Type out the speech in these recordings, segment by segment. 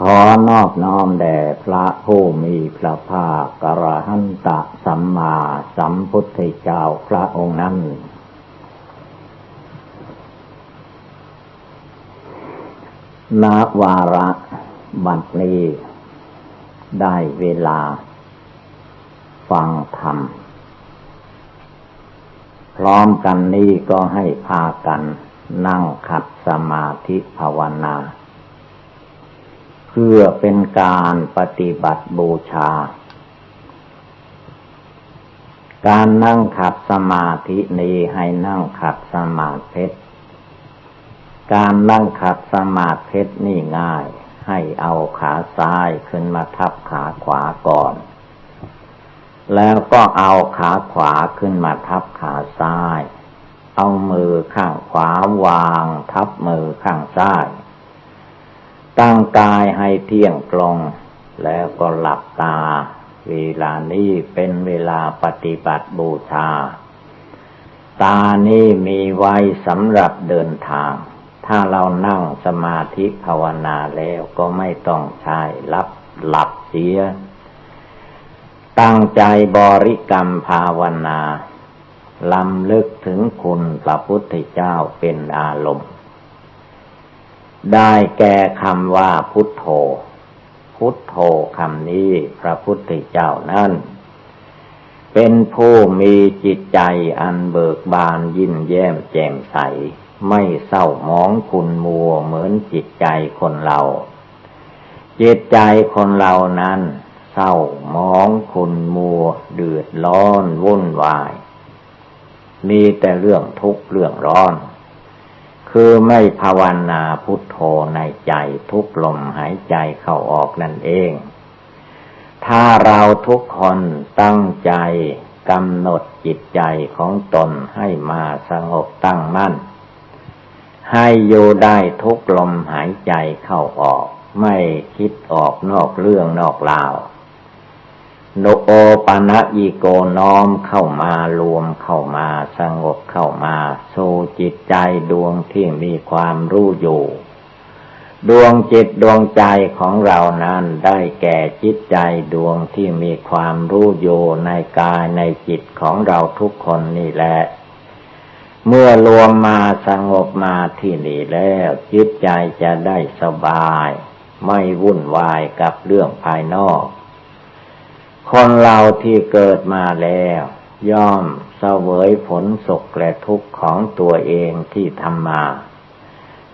ขอนอบน้อมแด่พระผู้มีพระภาคกระหันตะสัมมาสัมพุทธเจ้าพระองค์นั้นณวาระบัดนี้ได้เวลา ฟังธรรม พร้อมกันนี้ก็ให้พากันนั่งขัดสมาธิภาวนา เพื่อเป็นการปฏิบัติบูชา การนั่งขัดสมาธินี้ให้นั่งขัดสมาธิการนั่งขัดสมาธินี่ง่าย ให้เอาขาซ้ายขึ้นมาทับขาขวาก่อน แล้วก็เอาขาขวาขึ้นมาทับขาซ้าย เอามือข้างขวาวางทับมือข้างซ้าย ตั้งกายให้เที่ยงตรง แล้วก็หลับตา เวลานี้เป็นเวลาปฏิบัติบูชา ตานี้มีไว้สำหรับเดินทาง ถ้าเรานั่งสมาธิภาวนาแล้วก็ไม่ต้องใช้รับหลับเสีย ตั้งใจบริกรรมภาวนาลำลึกถึงคุณพระพุทธเจ้าเป็นอารมณ์ ได้แก่คำว่าพุทโธ พุทโธคำนี้พระพุทธเจ้านั้นเป็นผู้มีจิตใจอันเบิกบานยิ้มแย้มแจ่มใส ไม่เศร้ามองคุณมัวเหมือนจิตใจคนเรา จิตใจคนเรานั้น เศร้ามองคุณมัว เดือดร้อนวุ่นวาย มีแต่เรื่องทุกข์เรื่องร้อน คือไม่ภาวนาพุทโธในใจทุกลมหายใจเข้าออกนั่นเอง ถ้าเราทุกคนตั้งใจกำหนดจิตใจของตนให้มาสงบตั้งมั่น ให้อยู่ได้ทุกลมหายใจเข้าออก ไม่คิดออกนอกเรื่องนอกราว โนโอปะนะอีโกน้อมเข้ามารวมเข้ามาสงบเข้ามาสู่จิตใจดวงที่มีความรู้อยู่ ดวงจิตดวงใจของเรานั้นได้แก่จิตใจดวงที่มีความรู้อยู่ในกายในจิตของเราทุกคนนี่แหละ เมื่อรวมมาสงบมาที่นี่แล้ว จิตใจจะได้สบาย ไม่วุ่นวายกับเรื่องภายนอก คนเราที่เกิดมาแล้ว ย่อมเสวยผลสุขและทุกข์ของตัวเองที่ทำมา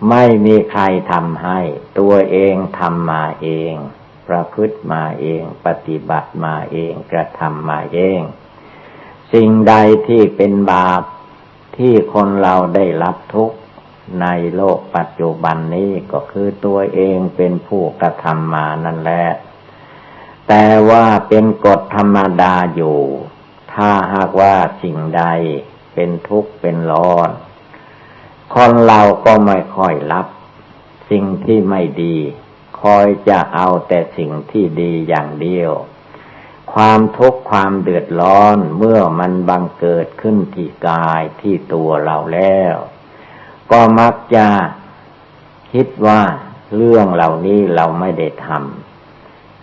ไม่มีใครทำให้ ตัวเองทำมาเอง ประพฤติมาเอง ปฏิบัติมาเองกระทำมาเอง สิ่งใดที่เป็นบาปที่คนเราได้รับทุกข์ในโลกปัจจุบันนี้ก็คือตัวเองเป็นผู้กระทำมานั่นแหละ แต่ว่าเป็นกฎธรรมดาอยู่ ถ้าหากว่าสิ่งใดเป็นทุกข์เป็นร้อน คนเราก็ไม่ค่อยรับ สิ่งที่ไม่ดี คอยจะเอาแต่สิ่งที่ดีอย่างเดียว ความทุกข์ความเดือดร้อนเมื่อมันบังเกิดขึ้นที่กายที่ตัวเราแล้ว ก็มักจะคิดว่าเรื่องเหล่านี้เราไม่ได้ทำ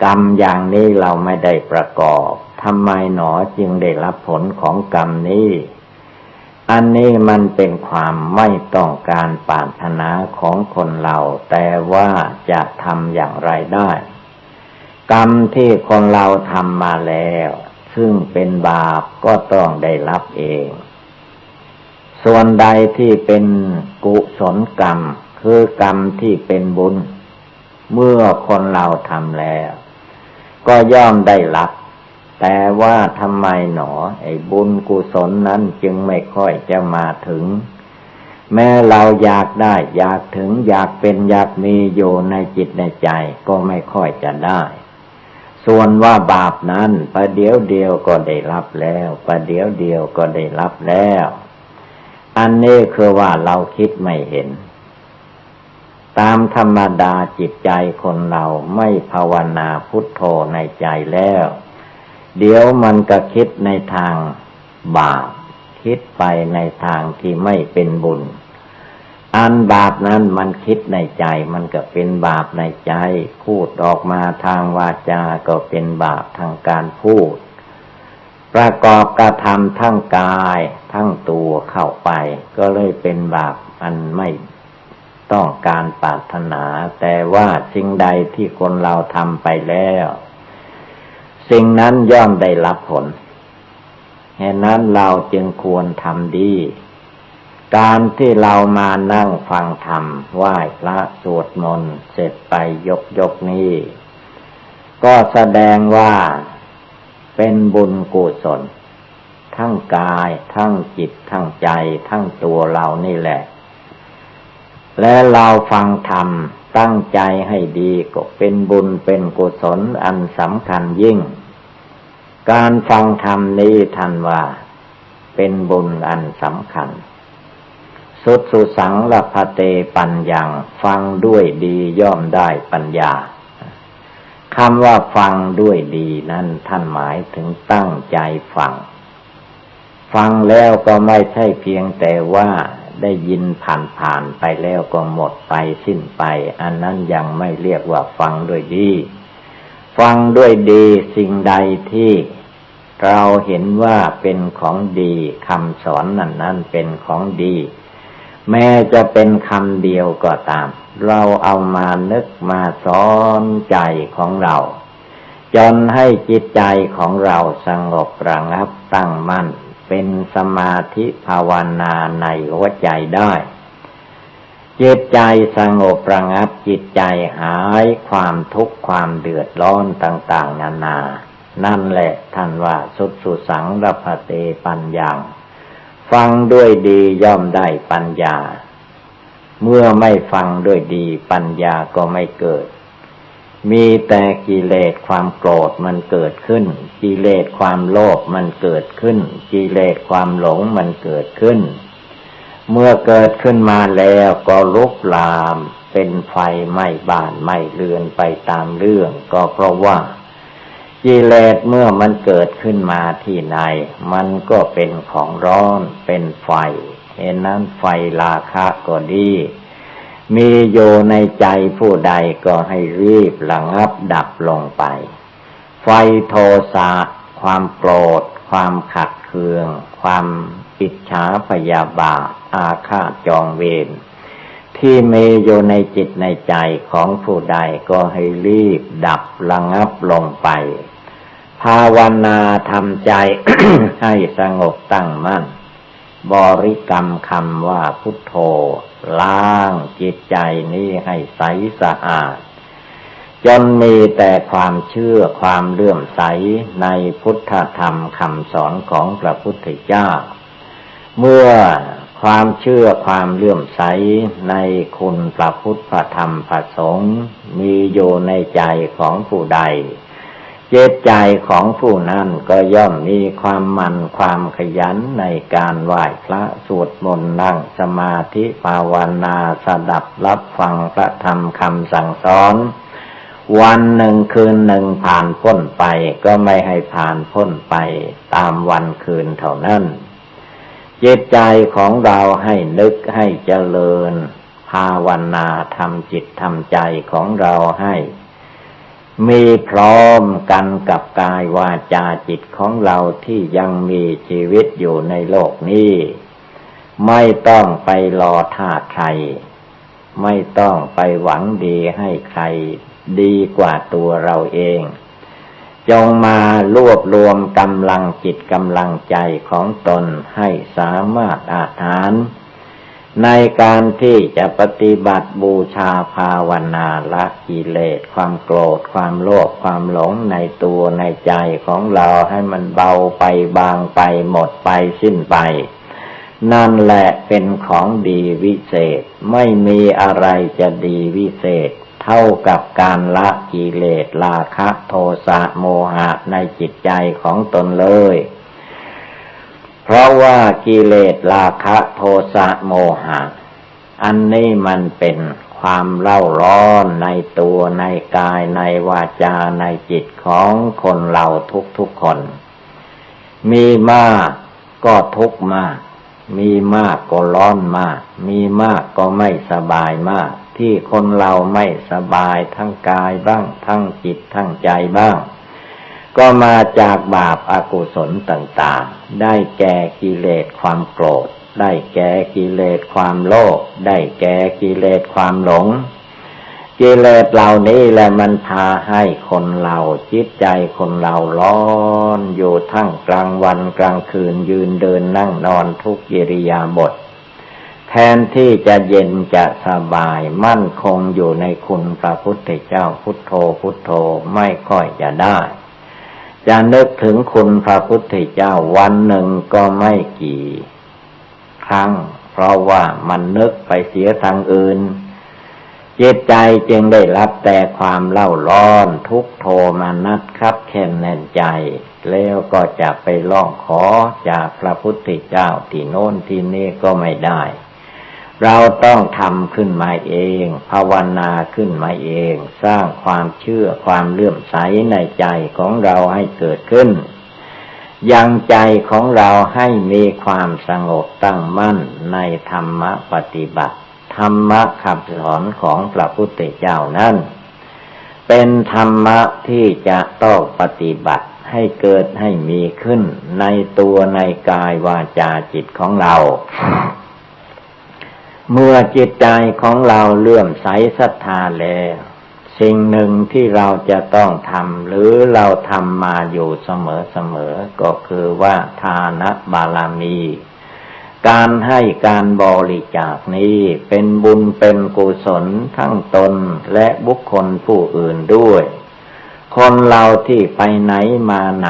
กรรมอย่างนี้เราไม่ได้ประกอบทำไมหนอจึงได้รับผลของกรรมนี้ อันนี้มันเป็นความไม่ต้องการปรารถนาของคนเรา แต่ว่าจะทำอย่างไรได้ กรรมที่คนเราทำมาแล้ว ซึ่งเป็นบาปก็ต้องได้รับเอง ส่วนใดที่เป็นกุศลกรรม คือกรรมที่เป็นบุญ เมื่อคนเราทำแล้ว ก็ย่อมได้รับ แต่ว่าทำไมหนอ ไอ้บุญกุศลนั้นจึงไม่ค่อยจะมาถึง แม้เราอยากได้ อยากถึงอยากเป็นอยากมีอยู่ในจิตในใจก็ไม่ค่อยจะได้ ส่วนว่าบาปนั้นประเดี๋ยวเดียวก็ได้รับแล้วประเดี๋ยวเดียวก็ได้รับแล้ว อันนี้คือว่าเราคิดไม่เห็น ตามธรรมดาจิตใจคนเราไม่ภาวนาพุทโธในใจแล้ว เดี๋ยวมันก็คิดในทางบาปคิดไปในทางที่ไม่เป็นบุญ อันบาปนั้นมันคิดในใจมันก็เป็นบาปในใจ พูดออกมาทางวาจาก็เป็นบาปทางการพูด ประกอบกระทำทั้งกายทั้งตัวเข้าไป ก็เลยเป็นบาปอันไม่ ต้องการปรารถนา แต่ว่าสิ่งใดที่คนเราทำไปแล้ว สิ่งนั้นย่อมได้รับผลเหตุนั้นเราจึงควรทำดี การที่เรามานั่งฟังธรรมไหว้พระสวดมนต์เสร็จไปยกยกนี้ ก็แสดงว่าเป็นบุญกุศลทั้งกาย ทั้งจิตทั้งใจ ทั้งตัวเรานี่แหละ และเราฟังธรรมตั้งใจให้ดีก็เป็นบุญเป็นกุศลอันสำคัญยิ่ง การฟังธรรมนี้ทันว่า เป็นบุญอันสำคัญ สุดสุสังละพเตปัญญัง ฟังด้วยดีย่อมได้ปัญญาคำว่าฟังด้วยดีนั้นท่านหมายถึงตั้งใจฟัง ฟังแล้วก็ไม่ใช่เพียงแต่ว่า ได้ยินผ่านๆไปแล้วก็หมดไปสิ้นไป อันนั้นยังไม่เรียกว่าฟังด้วยดี ฟังด้วยดีสิ่งใดที่เราเห็นว่าเป็นของดีคำสอนนั้นนั้นเป็นของดี แม้จะเป็นคำเดียวก็ตาม เราเอามานึกมาสอนใจของเราจนให้จิตใจของเราสงบระงับตั้งมั่น เป็นสมาธิภาวนาในหัวใจได้ จิตใจสงบประงับจิตใจหายความทุกข์ความเดือดร้อนต่างๆ นานา นั่นแหละท่านว่าสุดสุสังรพเตปัญญาฟังด้วยดีย่อมได้ปัญญา เมื่อไม่ฟังด้วยดีปัญญาก็ไม่เกิด มีแต่กิเลสความโกรธมันเกิดขึ้น กิเลสความโลภมันเกิดขึ้น กิเลสความหลงมันเกิดขึ้น เมื่อเกิดขึ้นมาแล้วก็ลุกลามเป็นไฟไหม้บ้านไหม้เรือนไปตามเรื่อง ก็เพราะว่ากิเลสเมื่อมันเกิดขึ้นมาที่ไหน มันก็เป็นของร้อนเป็นไฟเห็นนั้นไฟราคะก็ดี มีอยู่ในใจผู้ใดก็ให้รีบระงับดับลงไป ไฟโทสะความโกรธ ความขัดเคือง ความปิดฉาพยาบาท อาฆาตจองเวรที่มีอยู่ในจิตในใจของผู้ใดก็ให้รีบดับระงับลงไป ภาวนาทำใจให้สงบตั้งมั่น บริกรรมคำว่าพุทโธ ล้างจิตใจนี้ให้ใสสะอาด จนมีแต่ความเชื่อความเลื่อมใสในพุทธธรรมคำสอนของพระพุทธเจ้า เมื่อความเชื่อความเลื่อมใสในคุณพระพุทธธรรมพระสงฆ์มีอยู่ในใจของผู้ใด เจตใจของผู้นั้นก็ย่อมมีความมันความขยันในการไหว้พระสวดมนต์นั่งสมาธิภาวนาสดับรับฟังพระธรรมคำสั่งสอน วันหนึ่งคืนหนึ่งผ่านพ้นไปก็ไม่ให้ผ่านพ้นไปตามวันคืนเท่านั้นเจตใจของเราให้นึกให้เจริญ ภาวนาทำจิตทำใจของเราให้ มีพร้อมกันกับกายวาจาจิตของเราที่ยังมีชีวิตอยู่ในโลกนี้ ไม่ต้องไปรอท่าใคร ไม่ต้องไปหวังดีให้ใคร ดีกว่าตัวเราเอง จงมารวบรวมกำลังจิตกำลังใจของตนให้สามารถอาถาน ในการที่จะปฏิบัติบูชาภาวนาละกิเลส ความโกรธ ความโลภความหลงในตัวในใจของเราให้มันเบาไปบางไปหมดไปสิ้นไป นั่นแหละเป็นของดีวิเศษ ไม่มีอะไรจะดีวิเศษ เท่ากับการละกิเลสราคะโทสะโมหะในจิตใจของตนเลย เพราะว่ากิเลสราคะโทสะโมหะ อันนี้มันเป็นความเล่าร้อนในตัวในกายในวาจาในจิตของคนเราทุกๆคน มีมากก็ทุกมาก มีมากก็ร้อนมาก มีมากก็ไม่สบายมาก ที่คนเราไม่สบายทั้งกายบ้าง ทั้งจิตทั้งใจบ้าง ก็มาจากบาปอากุศลต่างๆ ได้แก่กิเลสความโกรธ ได้แก่กิเลสความโลภ ได้แก่กิเลสความหลง กิเลสเหล่านี้แหละมันพาให้คนเราจิตใจคนเราร้อนอยู่ทั้งกลางวันกลางคืนยืนเดินนั่งนอนทุกยิริยาบทแทนที่จะเย็นจะสบายมั่นคงอยู่ในคุณพระพุทธเจ้าพุทโธพุทโธไม่ค่อยจะได้ จะนึกถึงคุณพระพุทธเจ้าวันหนึ่งก็ไม่กี่ ครั้ง เพราะว่ามันนึกไปเสียทางอื่นจิตใจจึงได้รับแต่ความเล่าร้อนทุกโทมานัดครับแค้นแน่นใจ แล้วก็จะไปร้องขอจากพระพุทธเจ้าที่โน้นที่นี่ก็ไม่ได้ เราต้องทำขึ้นมาเอง ภาวนาขึ้นมาเอง สร้างความเชื่อความเลื่อมใสในใจของเราให้เกิดขึ้น ยังใจของเราให้มีความสงบตั้งมั่นในธรรมปฏิบัติ ธรรมคำสอนของพระพุทธเจ้านั้น เป็นธรรมะที่จะต้องปฏิบัติให้เกิดให้มีขึ้นในตัวในกายวาจาจิตของเรา เมื่อจิตใจของเราเลื่อมใสศรัทธาแล้ว สิ่งหนึ่งที่เราจะต้องทำหรือเราทำมาอยู่เสมอๆก็คือว่าทานบารมี การให้การบริจาคนี้เป็นบุญเป็นกุศลทั้งตนและบุคคลผู้อื่นด้วย คนเราที่ไปไหนมาไหน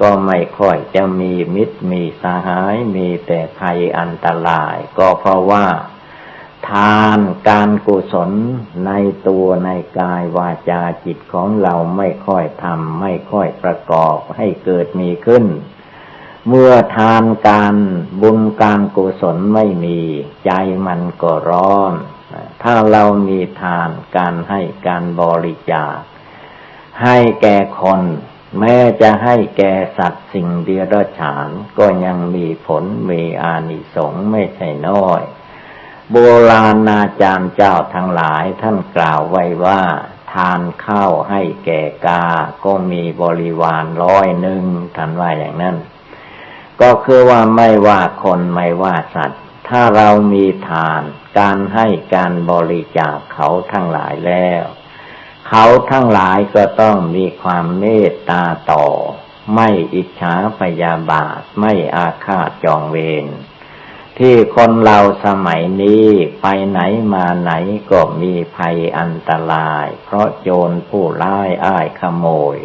ก็ไม่ค่อยจะมีมิตรมีสหายมีแต่ภัยอันตราย ก็เพราะว่า ทานการกุศลในตัวในกายวาจาจิตของเราไม่ค่อยทำไม่ค่อยประกอบให้เกิดมีขึ้น เมื่อทานการบุญการกุศลไม่มีใจมันก็ร้อน ถ้าเรามีทานการให้การบริจาคให้แก่คน แม้จะให้แก่สัตว์สิ่งเดียรฉานก็ยังมีผลมีอานิสงส์ไม่ใช่น้อย โบราณอาจารย์เจ้าทั้งหลายท่านกล่าวไว้ว่า ทานข้าวให้แก่กา ก็มีบริวารร้อยหนึ่งท่านว่าอย่างนั้น ก็คือว่าไม่ว่าคนไม่ว่าสัตว์ ถ้าเรามีทาน การให้การบริจาคเขาทั้งหลายแล้ว เขาทั้งหลายก็ต้องมีความเมตตาต่อ ไม่อิจฉาพยาบาท ไม่อาฆาตจองเวร ที่คนเราสมัยนี้ไปไหนมาไหนก็มีภัยอันตราย เพราะโจรผู้ร้ายอ้ายขโมย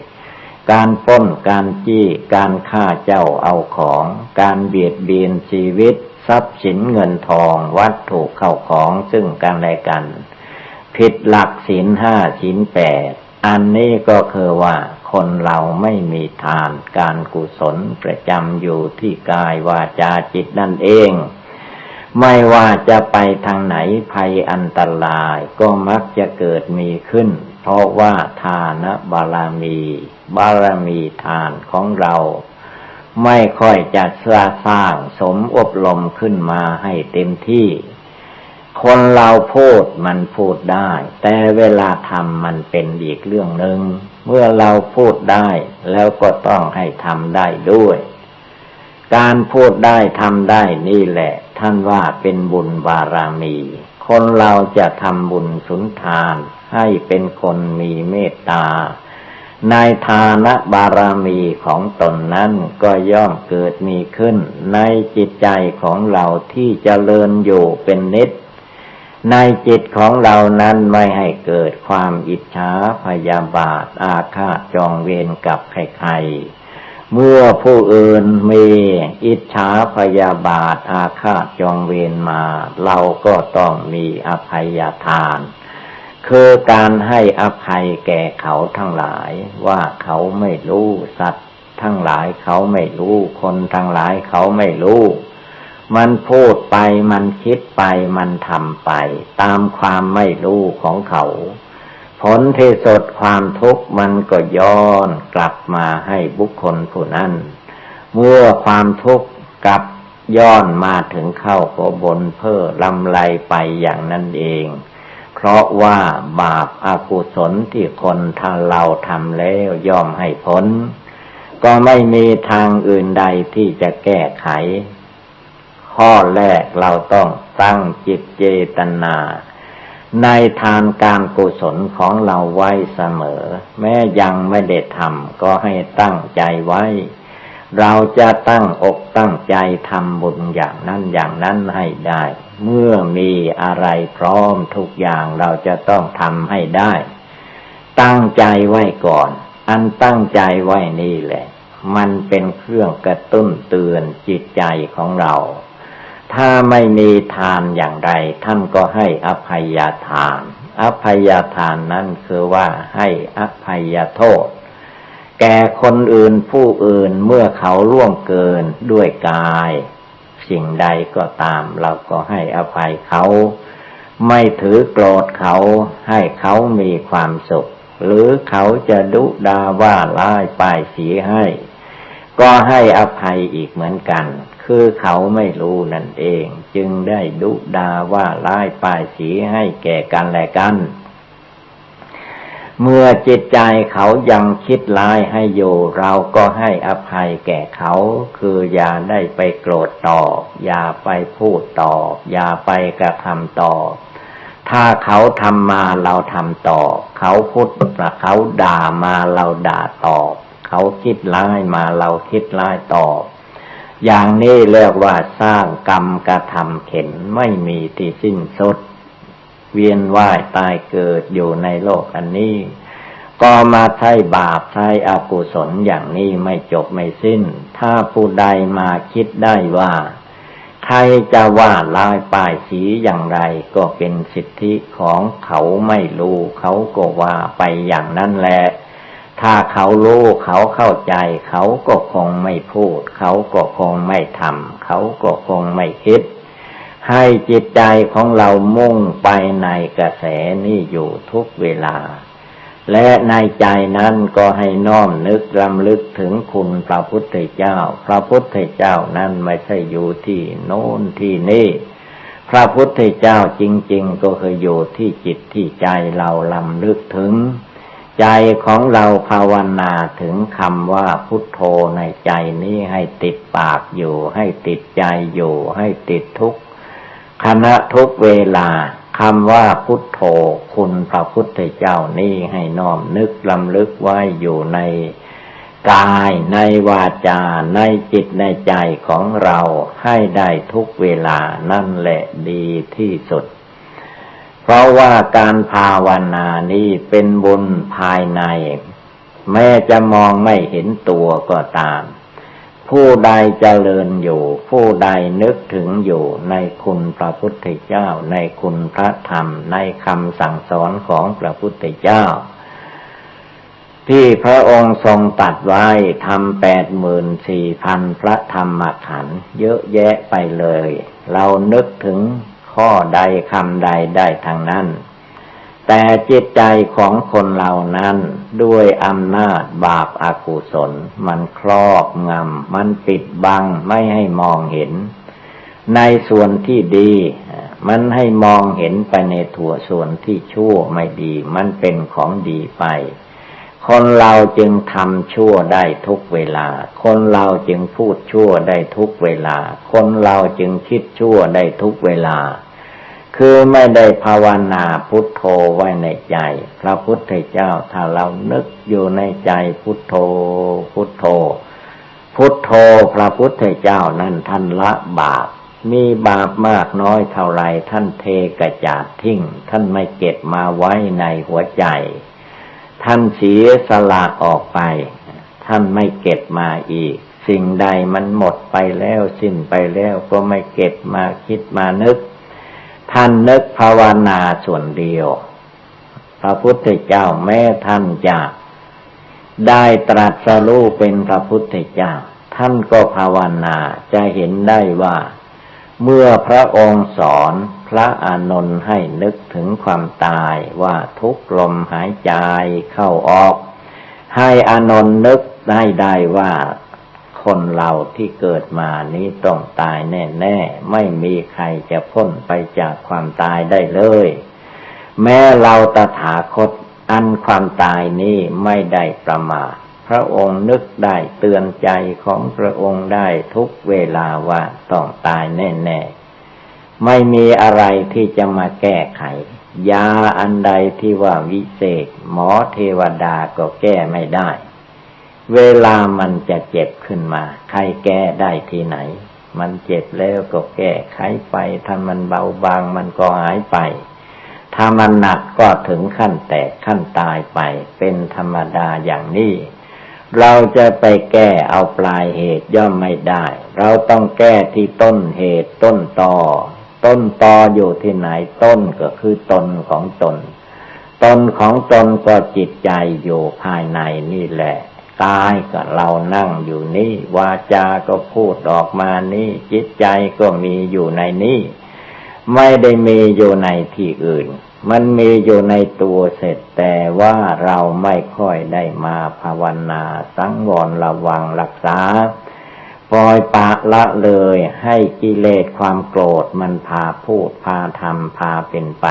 การป้นการจี้การฆ่าเจ้าเอาของ การเบียดเบียนชีวิต ทรัพย์สินเงินทองวัตถุเข้าของซึ่งกันและกัน ผิดหลักศีลห้าศีลแปดอันนี้ก็คือว่า คนเราไม่มีทานการกุศลประจำอยู่ที่กายวาจาจิตนั่นเอง ไม่ว่าจะไปทางไหนภัยอันตรายก็มักจะเกิดมีขึ้น เพราะว่าทานบารมี บารมีทานของเรา ไม่ค่อยจะสร้างสมอบรมขึ้นมาให้เต็มที่ คนเราพูดมันพูดได้ แต่เวลาทำมันเป็นอีกเรื่องหนึง่งเมื่อเราพูดได้ แล้วก็ต้องให้ทำได้ด้วย การพูดได้ทำได้นี่แหละ ท่านว่าเป็นบุญบารมี คนเราจะทำบุญสุนทาน ให้เป็นคนมีเมตตา ในทานบารมีของตนนั้นก็ย่อมเกิดมีขึ้น ในจิตใจของเราที่จเจริญอยู่เป็นนิด ในจิตของเรานั้นไม่ให้เกิดความอิจฉาพยาบาท อาฆาตจองเวรกับใครๆ เมื่อผู้อื่นมีอิจฉาพยาบาท อาฆาตจองเวรมา เราก็ต้องมีอภัยทาน คือการให้อภัยแก่เขาทั้งหลายว่าเขาไม่รู้สัตว์ทั้งหลายเขาไม่รู้คนทั้งหลายเขาไม่รู้ มันพูดไปมันคิดไปมันทำไป ตามความไม่รู้ของเขา ผลที่สุดความทุกข์มันก็ย้อนกลับมาให้บุคคลผู้นั้น เมื่อความทุกข์กลับย้อนมาถึงเข้าก็บนเพ้อลำไรไปอย่างนั้นเอง เพราะว่าบาปอากุศลที่คนท่าเราทำแล้วย่อมให้ผล ก็ไม่มีทางอื่นใดที่จะแก้ไข ข้อแรกเราต้องตั้งจิตเจตนา ในทานการกุศลของเราไว้เสมอ แม้ยังไม่ได้ทำก็ให้ตั้งใจไว้ เราจะตั้งอกตั้งใจทำบุญอย่างนั้นอย่างนั้นให้ได้ เมื่อมีอะไรพร้อมทุกอย่างเราจะต้องทำให้ได้ ตั้งใจไว้ก่อน อันตั้งใจไว้นี่แหละ มันเป็นเครื่องกระตุ้นเตือนจิตใจของเรา ถ้าไม่มีทานอย่างไรท่านก็ให้อภัยทาน อภัยทานนั่นคือว่าให้อภัยโทษ แก่คนอื่นผู้อื่นเมื่อเขาล่วงเกินด้วยกาย สิ่งใดก็ตาม เราก็ให้อภัยเขา ไม่ถือโกรธเขาให้เขามีความสุข หรือเขาจะดุดาว่าร้ายป้ายสีให้ ก็ให้อภัยอีกเหมือนกัน คือเขาไม่รู้นั่นเอง จึงได้ดุดาว่าร้ายป้ายสีให้แก่กันและกัน เมื่อจิตใจเขายังคิดร้ายให้อยู่ เราก็ให้อภัยแก่เขา คืออย่าได้ไปโกรธตอบอย่าไปพูดตอบอย่าไปกระทำตอบถ้าเขาทำมาเราทำตอบเขาพูดเขาด่ามาเราด่าตอบ เขาคิดร้ายมาเราคิดร้ายตอบ อย่างนี้เรียกว่าสร้างกรรมกระทำเข็นไม่มีที่สิ้นสุด เวียนว่ายตายเกิดอยู่ในโลกอันนี้ ก็มาใช้บาปใช้อกุศลอย่างนี้ไม่จบไม่สิ้น ถ้าผู้ใดมาคิดได้ว่า ใครจะว่าลายป้ายสีอย่างไรก็เป็นสิทธิของเขาไม่รู้ เขาก็ว่าไปอย่างนั้นแหละ ถ้าเขารู้เขาเข้าใจ เขาก็คงไม่พูด เขาก็คงไม่ทำเขาก็คงไม่คิด ให้จิตใจของเรามุ่งไปในกระแสนี้อยู่ทุกเวลา และในใจนั้นก็ให้น้อมนึกรำลึกถึงคุณพระพุทธเจ้า พระพุทธเจ้านั้นไม่ใช่อยู่ที่โน้นที่นี่พระพุทธเจ้าจริง ๆ ก็คืออยู่ที่จิตที่ใจเราลำลึกถึง ใจของเราภาวนาถึงคำว่าพุทโธในใจนี้ให้ติดปากอยู่ ให้ติดใจอยู่ ให้ติดทุกขณะทุกเวลาคำว่าพุทโธคุณพระพุทธเจ้านี่ให้น้อมนึกลำลึกไว้อยู่ในกายในวาจาในจิตในใจของเราให้ได้ทุกเวลานั่นแหละดีที่สุด เพราะว่าการภาวนานี้เป็นบุญภายใน แม้จะมองไม่เห็นตัวก็ตาม ผู้ใดเจริญอยู่ ผู้ใดนึกถึงอยู่ในคุณพระพุทธเจ้า ในคุณพระธรรม ในคำสั่งสอนของพระพุทธเจ้า ที่พระองค์ทรงตัดไว้ทำแปดหมื่นสี่พันพระธรรมขันธ์เยอะแยะไปเลย เรานึกถึง ข้อใดคำใดได้ทางนั้น แต่จิตใจของคนเหล่านั้นด้วยอำนาจบาปอากุศล มันครอบงำมันปิดบังไม่ให้มองเห็น ในส่วนที่ดี มันให้มองเห็นไปในถั่วส่วนที่ชั่วไม่ดี มันเป็นของดีไปคนเราจึงทำชั่วได้ทุกเวลา คนเราจึงพูดชั่วได้ทุกเวลา คนเราจึงคิดชั่วได้ทุกเวลา คือไม่ได้ภาวนาพุทโธไว้ในใจ พระพุทธเจ้าถ้าเรานึกอยู่ในใจพุทโธ พุทโธ พุทโธพระพุทธเจ้านั้นท่านละบาป มีบาปมากน้อยเท่าไรท่านเทกระจาดทิ้ง ท่านไม่เก็บมาไว้ในหัวใจ ท่านเสียสละออกไป ท่านไม่เก็บมาอีก สิ่งใดมันหมดไปแล้วสิ้นไปแล้วก็ไม่เก็บมาคิดมานึก ท่านนึกภาวนาส่วนเดียว พระพุทธเจ้าแม้ท่านจะได้ตรัสรู้เป็นพระพุทธเจ้า ท่านก็ภาวนาจะเห็นได้ว่า เมื่อพระองค์สอนพระอานนท์ให้นึกถึงความตายว่าทุกลมหายใจเข้าออก ให้อานนท์นึกได้ได้ว่า คนเราที่เกิดมานี้ต้องตายแน่ๆ ไม่มีใครจะพ้นไปจากความตายได้เลย แม้เราตถาคตอันความตายนี้ไม่ได้ประมาทพระองค์นึกได้เตือนใจของพระองค์ได้ทุกเวลาว่าต้องตายแน่ๆ ไม่มีอะไรที่จะมาแก้ไข ยาอันใดที่ว่าวิเศษ หมอเทวดาก็แก้ไม่ได้ เวลามันจะเจ็บขึ้นมา ใครแก้ได้ที่ไหน มันเจ็บแล้วก็แก้ไขไป ถ้ามันเบาบางมันก็หายไป ถ้ามันหนักก็ถึงขั้นแตกขั้นตายไป เป็นธรรมดาอย่างนี้ เราจะไปแก้เอาปลายเหตุย่อมไม่ได้ เราต้องแก้ที่ต้นเหตุต้นตอ ต้นตออยู่ที่ไหนต้นก็คือตนของตน ตนของตนก็จิตใจอยู่ภายในนี่แหละ กายก็เรานั่งอยู่นี่ วาจาก็พูดออกมานี่จิตใจก็มีอยู่ในนี้ไม่ได้มีอยู่ในที่อื่น มันมีอยู่ในตัวเสร็จแต่ว่าเราไม่ค่อยได้มาภาวนาสังวรระวังรักษา ปล่อยปะละเลยให้กิเลสความโกรธมันพาพูดพาทำพาเป็นไป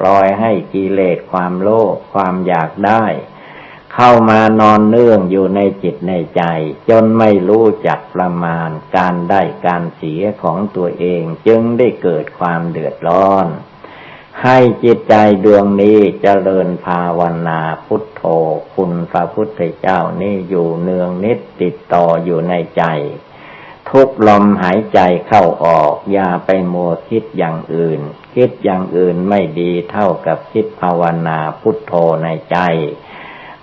ปล่อยให้กิเลสความโลภความอยากได้ เข้ามานอนเนื่องอยู่ในจิตในใจ จนไม่รู้จักประมาณการได้การเสียของตัวเอง จึงได้เกิดความเดือดร้อน ให้จิตใจดวงนี้เจริญภาวนาพุทโธคุณพระพุทธเจ้านี่อยู่เนืองนิดติดต่ออยู่ในใจ ทุกลมหายใจเข้าออก อย่าไปมัวคิดอย่างอื่น คิดอย่างอื่นไม่ดีเท่ากับคิดภาวนาพุทโธในใจ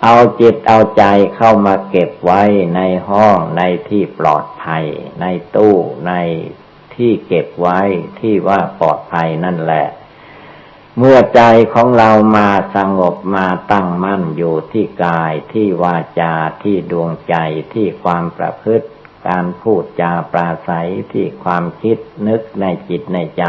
เอาจิตเอาใจเข้ามาเก็บไว้ในห้องในที่ปลอดภัย ในตู้ในที่เก็บไว้ที่ว่าปลอดภัยนั่นแหละ เมื่อใจของเรามาสงบมาตั้งมั่นอยู่ที่กายที่วาจาที่ดวงใจที่ความประพฤติ การพูดจาปราศัยที่ความคิดนึกในจิตในใจ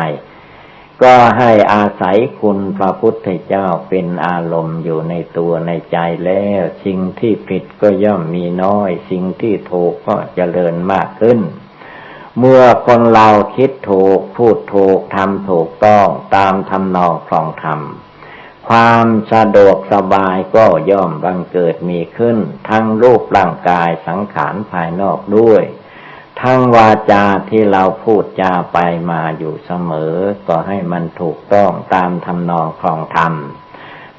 ก็ให้อาศัยคุณพระพุทธเจ้าเป็นอารมณ์อยู่ในตัวในใจแล้ว สิ่งที่ผิดก็ย่อมมีน้อย สิ่งที่ถูกก็เจริญมากขึ้น เมื่อคนเราคิดถูกพูดถูกทำถูกต้องตามทำนองครองธรรมความสะดวกสบายก็ย่อมบังเกิดมีขึ้น ทั้งรูปร่างกายสังขารภายนอกด้วย ทั้งวาจาที่เราพูดจาไปมาอยู่เสมอ ก็ให้มันถูกต้องตามทำนองครองธรรม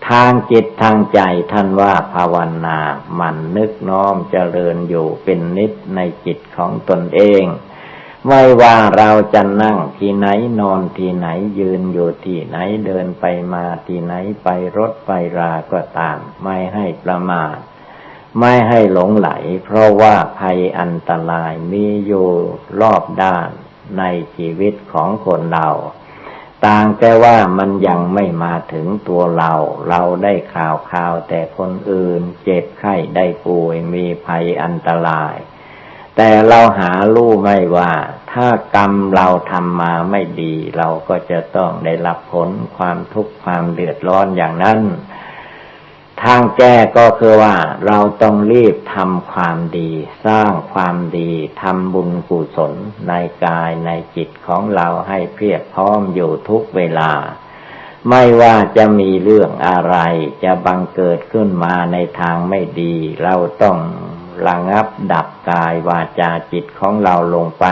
ทางจิตทางใจท่านว่าภาวนา มันนึกน้อมเจริญอยู่เป็นนิดในจิตของตนเอง ไม่ว่าเราจะนั่งที่ไหนนอนที่ไหนยืนอยู่ที่ไหนเดินไปมาที่ไหนไปรถไปราก็ตาม ไม่ให้ประมาท ไม่ให้หลงไหล เพราะว่าภัยอันตรายมีอยู่รอบด้านในชีวิตของคนเรา ต่างแต่ว่ามันยังไม่มาถึงตัวเรา เราได้ข่าวข่าวแต่คนอื่นเจ็บไข้ได้ป่วยมีภัยอันตราย แต่เราหารู้ไม่ว่า ถ้ากรรมเราทำมาไม่ดี เราก็จะต้องได้รับผลความทุกข์ความเดือดร้อนอย่างนั้น ทางแก้ก็คือว่าเราต้องรีบทำความดี สร้างความดีทำบุญกุศลในกายในจิตของเราให้เพียบพร้อมอยู่ทุกเวลา ไม่ว่าจะมีเรื่องอะไร จะบังเกิดขึ้นมาในทางไม่ดี เราต้องระงับดับกายวาจาจิตของเราลงไป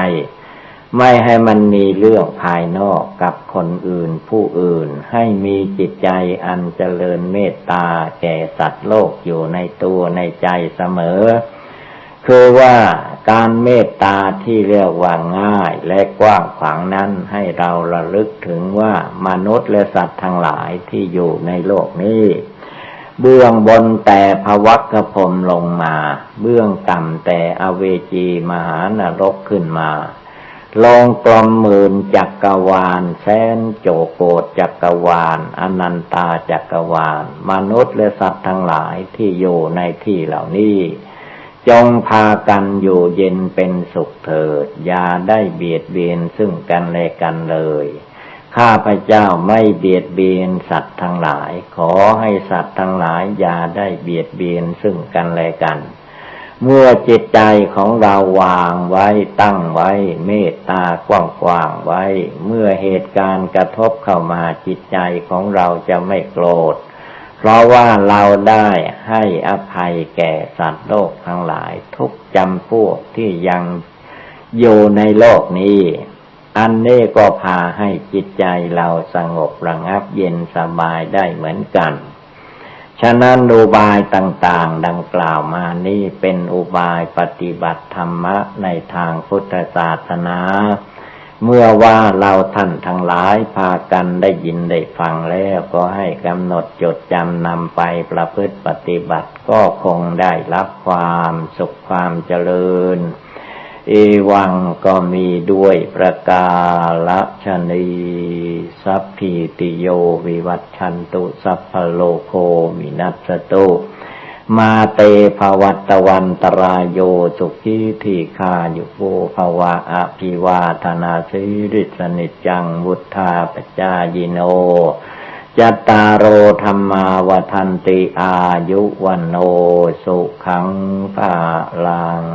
ไม่ให้มันมีเรื่องภายนอกกับคนอื่นผู้อื่นให้มีจิตใจอันเจริญเมตตาแก่สัตว์โลกอยู่ในตัวในใจเสมอ คือว่าการเมตตาที่เรียกว่าง่ายและกว้างขวางนั้นให้เราระลึกถึงว่ามนุษย์และสัตว์ทั้งหลายที่อยู่ในโลกนี้เบื้องบนแต่ภวักพรมลงมา เบื้องต่ำแต่อเวจีมหานรกขึ้นมา ลงกลมหมื่นจักรวาล แสนโจโกดจักรวาล อนันตาจักรวาล มนุษย์และสัตว์ทั้งหลายที่อยู่ในที่เหล่านี้ จงพากันอยู่เย็นเป็นสุขเถิด อย่าได้เบียดเบียนซึ่งกันและกันเลย ข้าพเจ้าไม่เบียดเบียนสัตว์ทั้งหลาย ขอให้สัตว์ทั้งหลายอย่าได้เบียดเบียนซึ่งกันและกัน เมื่อจิตใจของเราวางไว้ตั้งไว้ เมตตากว้างๆไว้ เมื่อเหตุการณ์กระทบเข้ามาจิตใจของเราจะไม่โกรธ เพราะว่าเราได้ให้อภัยแก่สัตว์โลกทั้งหลาย ทุกจำพวกที่ยังอยู่ในโลกนี้ อันนี้ก็พาให้จิตใจเราสงบระงับเย็นสบายได้เหมือนกัน ฉะนั้นอุบายต่างๆ ดังกล่าวมานี่เป็นอุบายปฏิบัติธรรมะในทางพุทธศาสนา เมื่อว่าเราท่านทั้งหลายพากันได้ยินได้ฟังแล้วก็ให้กำหนดจดจำนำไปประพฤติปฏิบัติก็คงได้รับความสุขความเจริญ เอวังก็มีด้วยประกาศนีสัพพิติโยวิวัตชันตุสัพพโลโคมินัสตุมาเตภวัตวันตรายโยสุขีทีคายุโกภวะอภิวาธนาสิริสนิจจังวุธาปจายโนจัตตารโอธรรมาวทันติอายุวันโนสุขังภาลัง